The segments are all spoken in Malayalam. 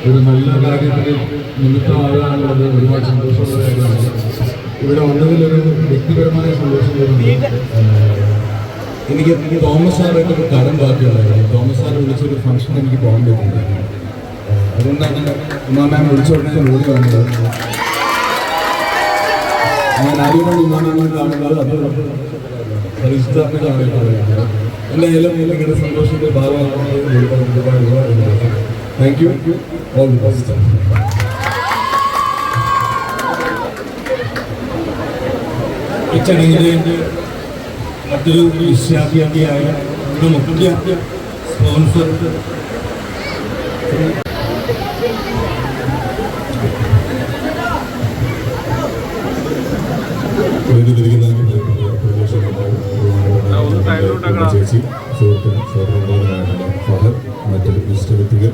ഒരു നല്ല കാര്യത്തിന് നിമിത്തമാകാനുള്ളത് ഒരുപാട് സന്തോഷമുള്ള കാര്യമാണ്. ഇവിടെ വന്നതിലൊരു വ്യക്തിപരമായ സന്തോഷം തോന്നുന്നു എനിക്ക് തോമസ് സാറായിട്ട് ഒരു കടം ബാക്കിയുണ്ടായിരുന്നു തോമസ് സാർ വിളിച്ചൊരു ഫംഗ്ഷൻ എനിക്ക് പോകാൻ ഏഹ് അതുകൊണ്ടാണ് ഉമാ മാം വിളിച്ചോടനെ ഓടി വന്നത്. ഞാൻ ആദ്യമാണ് ഉമാ മാമിനെ കാണുന്നത് അത് പരിസ്ഥാനെ കാണുന്നത് എന്തായാലും നിങ്ങളുടെ സന്തോഷത്തിന്റെ ഭാഗമാകുന്നത് ഒരുപാട് ഒരുപാട് ഒരുപാട് thank you all the best ഈ ചടങ്ങിലെ മറ്റൊരു വിശ്വാസിയായ ഒരു മുഖ്യ സ്പോൺസർ ചേച്ചി സുഹൃത്തും സഹോദരന്മാരായിട്ടുള്ള ഫഹർ മറ്റൊരു വിശിഷ്ട വ്യക്തികൾ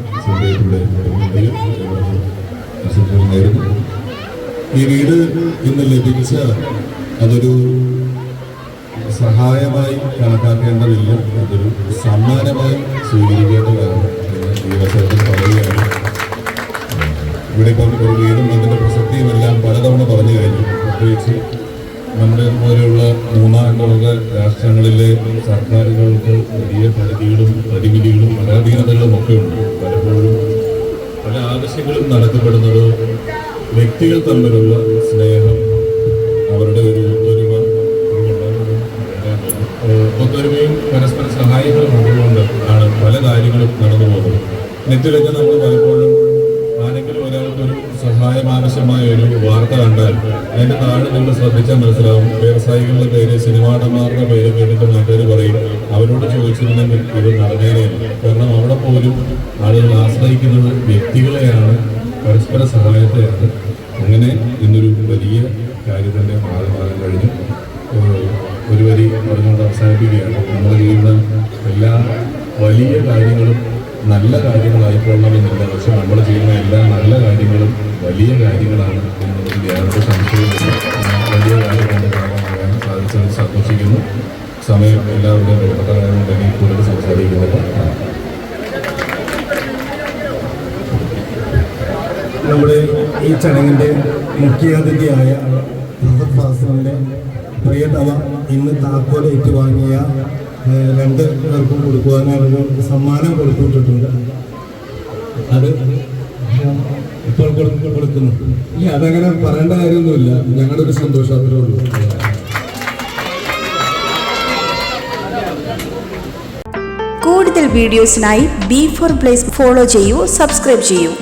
നേരുന്നു ഈ വീട് ഇന്ന് ലഭിച്ച അതൊരു സഹായമായി കണക്കാക്കേണ്ടതില്ല അതൊരു സമ്മാനമായി സ്വീകരിക്കേണ്ടതാണ് ഇവിടെ ഒരു വീടും അതിന്റെ പ്രസക്തിയും എല്ലാം പലതവണ പറഞ്ഞു കഴിഞ്ഞു. പ്രത്യേകിച്ച് നമ്മുടെ പോലെയുള്ള മൂന്നാം ലോക രാഷ്ട്രങ്ങളിലെ സർക്കാരുകൾക്ക് വലിയ പരിധികളും പരിമിതികളും പരാധീനതകളും ഒക്കെ ഉണ്ട്. പലപ്പോഴും പല ആവശ്യങ്ങളും നടത്തപ്പെടുന്നത് വ്യക്തികൾ തമ്മിലുള്ള സ്നേഹം അവരുടെ ഒരു ഒത്തൊരുമ ഒത്തൊരുമയും പരസ്പര സഹായങ്ങളും ഉള്ളതുകൊണ്ട് ആണ് പല കാര്യങ്ങളും നടന്നു പോകുന്നത്. നെറ്റിലൊക്കെ നമ്മൾ പലപ്പോഴും ആരെങ്കിലും ഒരാൾക്കൊരു സഹായം ആവശ്യമായ ഒരു വാർത്ത കണ്ടാൽ അതിന്റെ താഴെ നിങ്ങൾ ശ്രദ്ധിച്ചാൽ മനസ്സിലാവും. വ്യവസായികളുടെ പേര് സിനിമാടന്മാരുടെ പേര് കേട്ടിട്ട് നാട്ടുകാർ പറയും. അവരോട് ചോദിച്ചിരുന്നെങ്കിൽ ഇത് നടന്നേനെ. കാരണം അവിടെ പോലും ആളുകൾ ആശ്രയിക്കുന്നത് വ്യക്തികളെയാണ് പരസ്പര സഹായത്തെയാണ്. അങ്ങനെ ഇന്നൊരു വലിയ കാര്യത്തിന്റെ മാറി മാറാൻ കഴിഞ്ഞു ഒരു വരി പറഞ്ഞുകൊണ്ട് അവസാനിപ്പിക്കുകയാണ്. നമ്മുടെ ചെയ്യുന്ന എല്ലാ വലിയ കാര്യങ്ങളും നല്ല കാര്യങ്ങളായിക്കൊള്ളണമെന്നില്ല പക്ഷെ നമ്മൾ ചെയ്യുന്ന എല്ലാ നല്ല കാര്യങ്ങളും വലിയ കാര്യങ്ങളാണ് എന്നതിൽ യാതൊരു സംശയവുമില്ല വലിയ കാര്യങ്ങളുടെ ഭാഗമാകാൻ സാധിച്ചത് സന്തോഷിക്കുന്നു. സമയം എല്ലാവരുടെയും വിലപ്പെട്ടതായതുകൊണ്ട് തന്നെ കൂടുതൽ സംസാരിക്കുന്നില്ല നമ്മുടെ ഈ ചടങ്ങിന്റെ മുഖ്യാതിഥിയായ ഫഹദ് ഫാസിലിന്റെ പ്രിയതമ ഇന്ന് താക്കോൽ ഏറ്റുവാങ്ങിയ രണ്ട് പേർക്കും കൊടുക്കുവാനായിരുന്നു സമ്മാനം കൊടുത്തിട്ടുണ്ട് അത് ഇപ്പോൾ കൊടുക്കുന്നു. ഇല്ല അതങ്ങനെ പറയേണ്ട കാര്യമൊന്നുമില്ല. ഞങ്ങളുടെ ഒരു സന്തോഷം അത്രേ ഉള്ളൂ. കൂടുതൽ വീഡിയോസിനായി ബി ഫോർ പ്ലേസ് ഫോളോ ചെയ്യൂ സബ്സ്ക്രൈബ് ചെയ്യൂ.